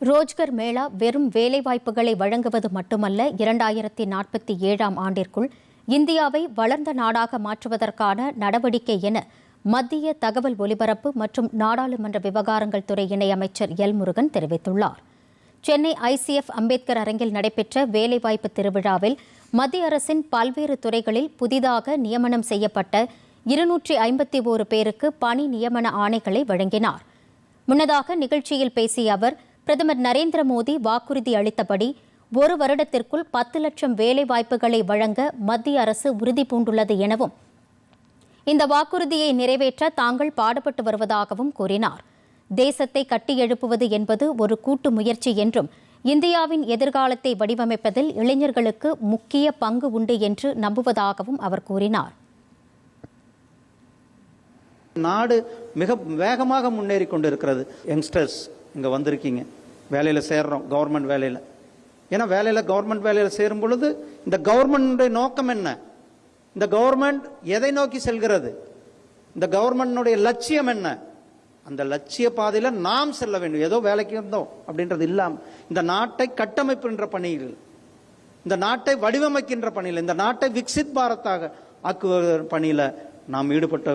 ரோஜ்கர் மேளா வெறும் வேலைவாய்ப்புகளை வழங்குவது மட்டுமல்ல இரண்டாயிரத்தி நாற்பத்தி ஏழாம் ஆண்டிற்குள் இந்தியாவை வளர்ந்த நாடாக மாற்றுவதற்கான நடவடிக்கை என மத்திய தகவல் ஒலிபரப்பு மற்றும் நாடாளுமன்ற விவகாரங்கள் துறை இணையமைச்சர் எல் முருகன் தெரிவித்துள்ளார். சென்னை ஐசிஎஃப் அம்பேத்கர் அரங்கில் நடைபெற்ற வேலைவாய்ப்பு திருவிழாவில் மத்திய அரசின் பல்வேறு துறைகளில் புதிதாக நியமனம் செய்யப்பட்ட இருநூற்றி ஐம்பத்தி ஓரு பேருக்கு பணி நியமன ஆணைகளை வழங்கினார். முன்னதாக நிகழ்ச்சியில் பேசிய அவர் பிரதமர் நரேந்திர மோடி வாக்குறுதி அளித்தபடி ஒரு வருடத்திற்குள் பத்து லட்சம் வேலை வாய்ப்புகளை வழங்க மத்திய அரசு உறுதி பூண்டுள்ளது எனவும் இந்த வாக்குறுதியை நிறைவேற்ற தாங்கள் பாடுபட்டு வருவதாகவும் கூறினார். தேசத்தை கட்டியெழுப்புவது என்பது ஒரு கூட்டு முயற்சி என்றும் இந்தியாவின் எதிர்காலத்தை வடிவமைப்பதில் இளைஞர்களுக்கு முக்கிய பங்கு உண்டு என்று நம்புவதாகவும் அவர் கூறினார். நாடு மிக வேகமாக முன்னேறி கொண்டிருக்கிறது. யங்ஸ்டர்ஸ் இங்கே வந்திருக்கீங்க. வேலையில் சேர்றோம் கவர்மெண்ட் வேலையில். ஏன்னா வேலையில் கவர்மெண்ட் வேலையில் சேரும் பொழுது இந்த கவர்மெண்ட்டுடைய நோக்கம் என்ன? இந்த கவர்மெண்ட் எதை நோக்கி செல்கிறது? இந்த கவர்மெண்ட்னுடைய லட்சியம் என்ன? அந்த லட்சிய பாதையில் நாம் செல்ல வேண்டும். ஏதோ வேலைக்கு இருந்தோம் அப்படின்றது இல்லாமல் இந்த நாட்டை கட்டமைப்புன்ற பணியில் இந்த நாட்டை வடிவமைக்கின்ற பணியில் இந்த நாட்டை விக்சித் பாரத்தாக ஆக்குவ பணியில் நாம் ஈடுபட்ட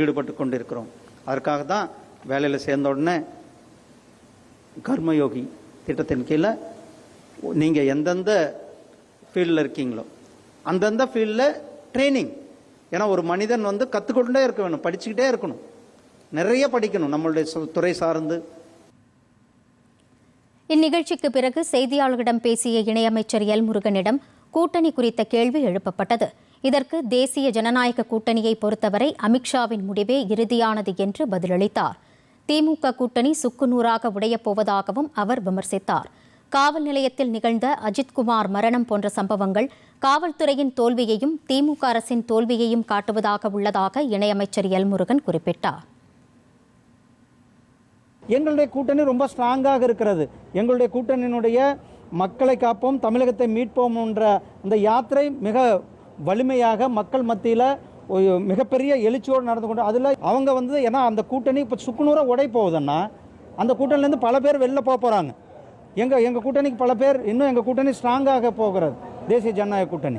ஈடுபட்டு கொண்டிருக்கிறோம். அதற்காக தான் வேலையில் சேர்ந்த உடனே கர்மயோகி திட்டத்தின் கீழே நீங்கள் எந்தெந்த ஃபீல்டில் இருக்கீங்களோ அந்தந்த ஃபீல்டில் ட்ரைனிங் ஏன்னா ஒரு மனிதன் வந்து கற்றுக்கொண்டே இருக்க வேணும் படிச்சுக்கிட்டே இருக்கணும். நிறைய படிக்கணும் நம்மளுடைய துறை சார்ந்து. இந்நிகழ்ச்சிக்கு பிறகு செய்தியாளர்களிடம் பேசிய இணையமைச்சர் எல். முருகனிடம் கூட்டணி குறித்த கேள்வி எழுப்பப்பட்டது. இதற்கு தேசிய ஜனநாயக கூட்டணியை பொறுத்தவரை அமித்ஷாவின் முடிவே இறுதியானது என்று பதிலளித்தார். திமுக கூட்டணி சுக்குநூறாக உடையப் போவதாகவும் அவர் விமர்சித்தார். காவல் நிலையத்தில் நிகழ்ந்த அஜித்குமார் மரணம் போன்ற சம்பவங்கள் காவல்துறையின் தோல்வியையும் திமுக அரசின் தோல்வியையும் காட்டுவதாக உள்ளதாக இணையமைச்சர் எல் முருகன் குறிப்பிட்டார். எங்களுடைய கூட்டணி ரொம்ப ஸ்ட்ராங்காக இருக்கிறது. எங்களுடைய கூட்டணியினுடைய மக்களை காப்போம் தமிழகத்தை மீட்போம் என்ற இந்த யாத்திரை மிக வலிமையாக மக்கள் மத்தியில் மிகப்பெரிய எழுச்சியோடு நடந்து கொண்டு அதில் அவங்க வந்து ஏன்னா அந்த கூட்டணி இப்போ சுக்குநூறாக உடை போகுதுன்னா அந்த கூட்டணிலேருந்து பல பேர் வெளில போக போகிறாங்க எங்கள் எங்கள் கூட்டணிக்கு பல பேர் இன்னும் எங்கள் கூட்டணி ஸ்ட்ராங்காக போகிறது. தேசிய ஜனநாயக கூட்டணி.